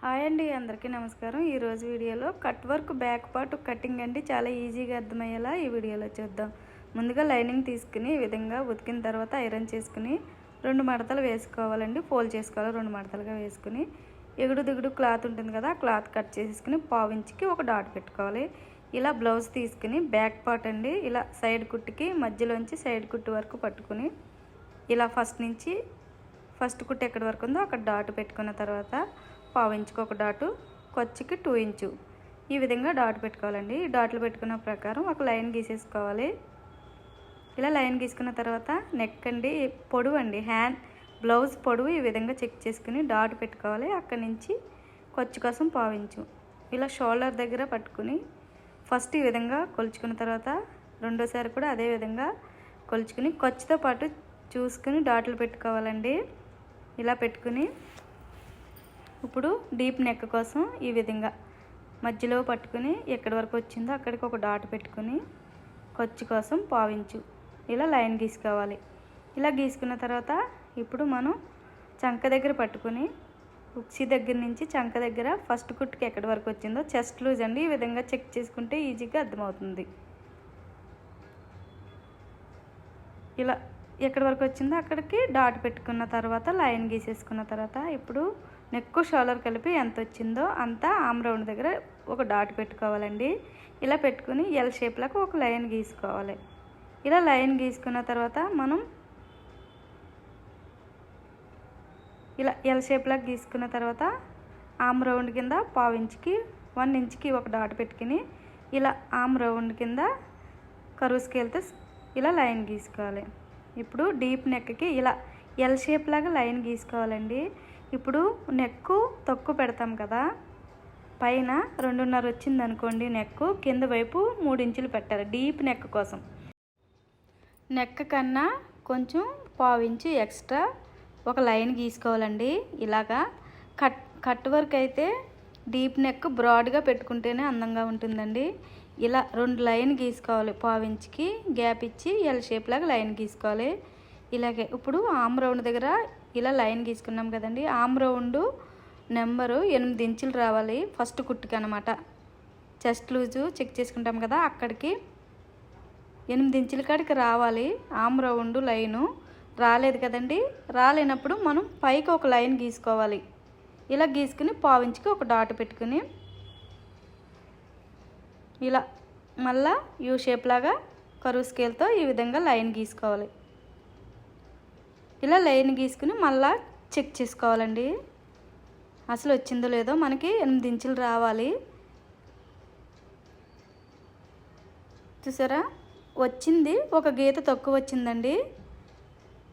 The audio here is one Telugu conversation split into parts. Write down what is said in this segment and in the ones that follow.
హాయ్ అండి అందరికీ నమస్కారం. ఈరోజు వీడియోలో cut work back part cutting అండి చాలా ఈజీగా అర్థమయ్యేలా ఈ వీడియోలో చూద్దాం. ముందుగా లైనింగ్ తీసుకుని ఈ విధంగా ఉతికిన తర్వాత ఐరన్ చేసుకుని రెండు మడతలు వేసుకోవాలండి. ఫోల్డ్ చేసుకోవాలి రెండు మడతలుగా వేసుకుని. ఎగుడు దిగుడు క్లాత్ ఉంటుంది కదా ఆ క్లాత్ కట్ చేసేసుకుని పావించికి ఒక డాట్ పెట్టుకోవాలి. ఇలా బ్లౌజ్ తీసుకుని బ్యాక్ పార్ట్ అండి ఇలా సైడ్ కుట్టుకి మధ్యలోంచి సైడ్ కుట్టు వరకు పట్టుకుని ఇలా ఫస్ట్ నుంచి ఫస్ట్ కుట్టు ఎక్కడి వరకు ఉందో అక్కడ డాట్ పెట్టుకున్న తర్వాత పావు ఇంచుకు ఒక డాటు కొచ్చికి టూ ఇంచు. ఈ విధంగా డాట్ పెట్టుకోవాలండి. ఈ డాట్లు పెట్టుకున్న ప్రకారం ఒక లైన్ గీసేసుకోవాలి. ఇలా లైన్ గీసుకున్న తర్వాత నెక్ అండి పొడవు అండి. హ్యాండ్ బ్లౌజ్ పొడవు ఈ విధంగా చెక్ చేసుకుని డాట్ పెట్టుకోవాలి. అక్కడి నుంచి ఖర్చు కోసం పావించు ఇలా షోల్డర్ దగ్గర పట్టుకుని ఫస్ట్ ఈ విధంగా కొలుచుకున్న తర్వాత రెండోసారి కూడా అదే విధంగా కొలుచుకుని ఖర్చుతో పాటు చూసుకుని డాట్లు పెట్టుకోవాలండి. ఇలా పెట్టుకుని ఇప్పుడు డీప్ నెక్ కోసం ఈ విధంగా మధ్యలో పట్టుకుని ఎక్కడి వరకు వచ్చిందో అక్కడికి ఒక డాట్ పెట్టుకుని ఖర్చు కోసం పావించు. ఇలా లైన్ గీసుకోవాలి. ఇలా గీసుకున్న తర్వాత ఇప్పుడు మనం చంక దగ్గర పట్టుకుని ఉక్సి దగ్గర నుంచి చంక దగ్గర ఫస్ట్ కుట్టుకి ఎక్కడి వరకు వచ్చిందో చెస్ట్ లూజ్ అండి. ఈ విధంగా చెక్ చేసుకుంటే ఈజీగా అర్థమవుతుంది. ఇలా ఎక్కడి వరకు వచ్చిందో అక్కడికి డాట్ పెట్టుకున్న తర్వాత లైన్ గీసేసుకున్న తర్వాత ఇప్పుడు నెక్కు షోలర్ కలిపి ఎంత వచ్చిందో అంత ఆమ్ రౌండ్ దగ్గర ఒక డాట్ పెట్టుకోవాలండి. ఇలా పెట్టుకుని ఎల్ షేప్లకు ఒక లైన్ గీసుకోవాలి. ఇలా లైన్ గీసుకున్న తర్వాత మనం ఇలా ఎల్ షేప్లాగా గీసుకున్న తర్వాత ఆమ్ రౌండ్ కింద పావు ఇంచుకి వన్ ఇంచుకి ఒక డాట్ పెట్టుకుని ఇలా ఆమ్ రౌండ్ కింద కరువు స్కేల్తో ఇలా లైన్ గీసుకోవాలి. ఇప్పుడు డీప్ నెక్కి ఇలా ఎల్ షేప్ లాగా లైన్ గీసుకోవాలండి. ఇప్పుడు నెక్కు తక్కువ పెడతాం కదా. పైన రెండున్నర వచ్చింది అనుకోండి నెక్కు కింద వైపు మూడు ఇంచులు పెట్టాలి డీప్ నెక్ కోసం. నెక్ కన్నా కొంచెం పావు ఇంచు ఎక్స్ట్రా ఒక లైన్ గీసుకోవాలండి. ఇలాగా కట్ కట్ వర్క్ అయితే డీప్ నెక్ బ్రాడ్గా పెట్టుకుంటేనే అందంగా ఉంటుందండి. ఇలా రెండు లైన్ గీసుకోవాలి పావించికి గ్యాప్ ఇచ్చి ఎల్ షేప్ లాగా లైన్ గీసుకోవాలి. ఇలాగే ఇప్పుడు ఆమ్ రౌండ్ దగ్గర ఇలా లైన్ గీసుకున్నాం కదండి. ఆమ్ రౌండ్ నెంబరు ఎనిమిది ఇంచులు రావాలి. ఫస్ట్ కుట్టుకి అనమాట చెస్ట్ లూజు చెక్ చేసుకుంటాం కదా అక్కడికి ఎనిమిది ఇంచుల కాడికి రావాలి. ఆమ్ రౌండ్ లైను రాలేదు కదండి. రాలేనప్పుడు మనం పైకి ఒక లైన్ గీసుకోవాలి. ఇలా గీసుకుని పావించుకి ఒక డాట్ పెట్టుకుని ఇలా మళ్ళా యూ షేప్ లాగా కరువు స్కేల్తో ఈ విధంగా లైన్ గీసుకోవాలి. ఇలా లైన్ గీసుకుని మళ్ళా చెక్ చేసుకోవాలండి. అసలు వచ్చిందో లేదో మనకి ఎనిమిది ఇంచులు రావాలి. చూసారా? వచ్చింది. ఒక గీత తక్కువ వచ్చిందండి.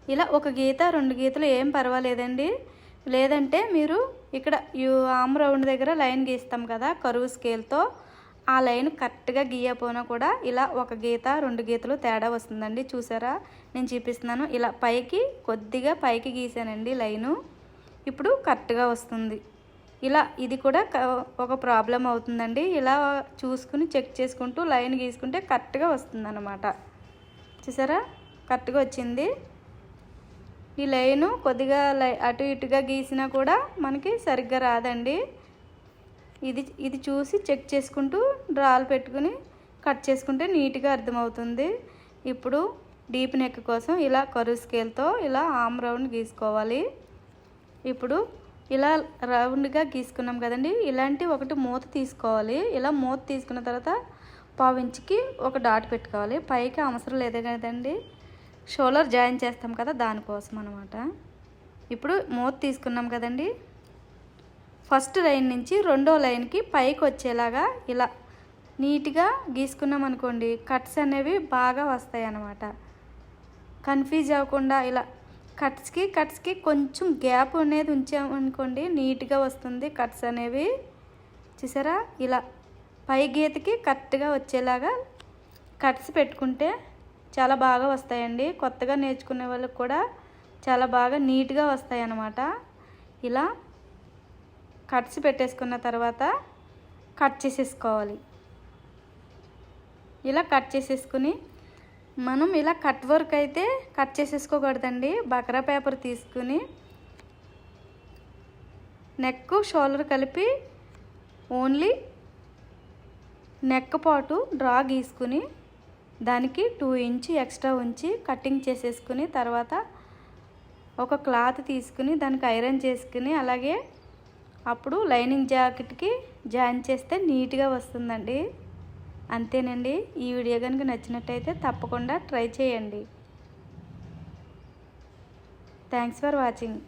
ఇలా ఒక గీత రెండు గీతలు ఏం పర్వాలేదండి. లేదంటే మీరు ఇక్కడ యూ ఆమ్ రౌండ్ దగ్గర లైన్ గీస్తాం కదా కరువు స్కేల్తో. ఆ లైన్ కరెక్ట్గా గీయపోయినా కూడా ఇలా ఒక గీత రెండు గీతలు తేడా వస్తుందండి. చూసారా? నేను చూపిస్తున్నాను. ఇలా పైకి కొద్దిగా పైకి గీసానండి లైను. ఇప్పుడు కరెక్ట్గా వస్తుంది. ఇలా ఇది కూడా ఒక ప్రాబ్లం అవుతుందండి. ఇలా చూసుకుని చెక్ చేసుకుంటూ లైన్ గీసుకుంటే కరెక్ట్గా వస్తుంది చూసారా? కరెక్ట్గా వచ్చింది. ఈ లైను కొద్దిగా లై అటు ఇటుగా గీసినా కూడా మనకి సరిగ్గా రాదండి. ఇది ఇది చూసి చెక్ చేసుకుంటూ డ్రాలు పెట్టుకుని కట్ చేసుకుంటే నీట్గా అర్థమవుతుంది. ఇప్పుడు డీప్ నెక్ కోసం ఇలా కరువు స్కేల్తో ఇలా ఆమ్ రౌండ్ గీసుకోవాలి. ఇప్పుడు ఇలా రౌండ్గా గీసుకున్నాం కదండి ఇలాంటి ఒకటి మూత తీసుకోవాలి. ఇలా మూత తీసుకున్న తర్వాత పావించికి ఒక డాట్ పెట్టుకోవాలి. పైకి అవసరం లేదు కదండి షోలర్ జాయిన్ చేస్తాం కదా దానికోసం అనమాట ఇప్పుడు మూత తీసుకున్నాం కదండి ఫస్ట్ లైన్ నుంచి రెండో లైన్కి పైకి వచ్చేలాగా ఇలా నీట్గా గీసుకున్నాం అనుకోండి కట్స్ అనేవి బాగా వస్తాయి అన్నమాట. కన్ఫ్యూజ్ అవ్వకుండా ఇలా కట్స్కి కట్స్కి కొంచెం గ్యాప్ అనేది ఉంచామనుకోండి నీట్గా వస్తుంది కట్స్ అనేవి. చూసారా? ఇలా పై గీతకి కరెక్ట్గా వచ్చేలాగా కట్స్ పెట్టుకుంటే చాలా బాగా వస్తాయండి. కొత్తగా నేర్చుకునే వాళ్ళకి కూడా చాలా బాగా నీట్గా వస్తాయి అన్నమాట ఇలా కట్స్ పెట్టేసుకున్న తర్వాత కట్ చేసేసుకోవాలి. ఇలా కట్ చేసేసుకుని మనం ఇలా కట్ వర్క్ అయితే కట్ చేసేసుకోకూడదండి. బకరా పేపర్ తీసుకుని నెక్ షోల్డర్ కలిపి ఓన్లీ నెక్ పాటు డ్రా గీసుకుని దానికి టూ ఇంచ్ ఎక్స్ట్రా ఉంచి కటింగ్ చేసేసుకుని తర్వాత ఒక క్లాత్ తీసుకుని దానికి ఐరన్ చేసుకుని అలాగే అప్పుడు లైనింగ్ జాకెట్కి జాయిన్ చేస్తే నీట్గా వస్తుందండి. అంతేనండి. ఈ వీడియో కనుక నచ్చినట్టయితే తప్పకుండా ట్రై చేయండి. Thanks for watching.